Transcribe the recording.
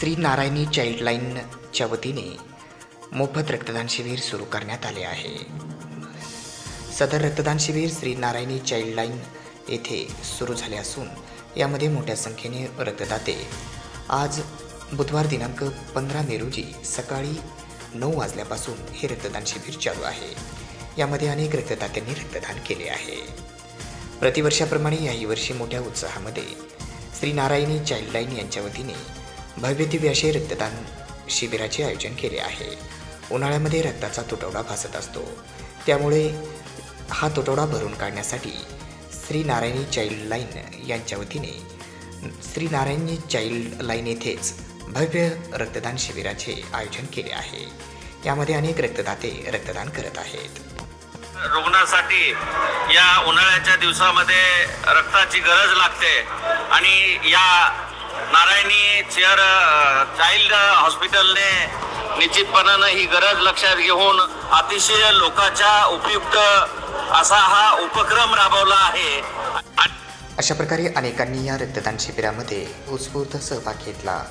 श्री नारायणी चाइल्डलाईनच्या वतीने मोफत रक्तदान शिबिर सुरू करण्यात आले आहे. सदर रक्तदान शिबिर श्री नारायणी चाइल्डलाईन येथे सुरू झाले असून यामध्ये मोठ्या संख्येने रक्तदाते. आज बुधवार दिनांक पंधरा मे रोजी सकाळी नऊ वाजल्यापासून हे रक्तदान शिबिर चालू आहे. यामध्ये अनेक रक्तदात्यांनी रक्तदान केले आहे. प्रतिवर्षाप्रमाणे याही वर्षी मोठ्या उत्साहामध्ये श्री नारायणी चाइल्डलाईन यांच्या वतीने भव्यदिव्य असे रक्तदान शिबिराचे आयोजन केले आहे. उन्हाळ्यामध्ये रक्ताचा तुटवडा भासत असतो. त्यामुळे हा तुटवडा भरून काढण्यासाठी श्री नारायणी चाइल्डलाईन यांच्या वतीने श्री नारायणी चाइल्डलाईन येथेच भव्य रक्तदान शिबिराचे आयोजन केले आहे. यामध्ये अनेक रक्तदाते रक्तदान करत आहेत. रुग्णासाठी या उन्हाळ्याच्या दिवसामध्ये रक्ताची गरज लागते आणि या नारायणी चेअर चाइल्ड हॉस्पिटलने निश्चितपणानं ही गरज लक्षात घेऊन अतिशय लोकांच्या उपयुक्त असा हा उपक्रम राबवला आहे. अशा प्रकारे अनेकांनी या रक्तदान शिबिरामध्ये उत्स्फूर्त सहभाग घेतला.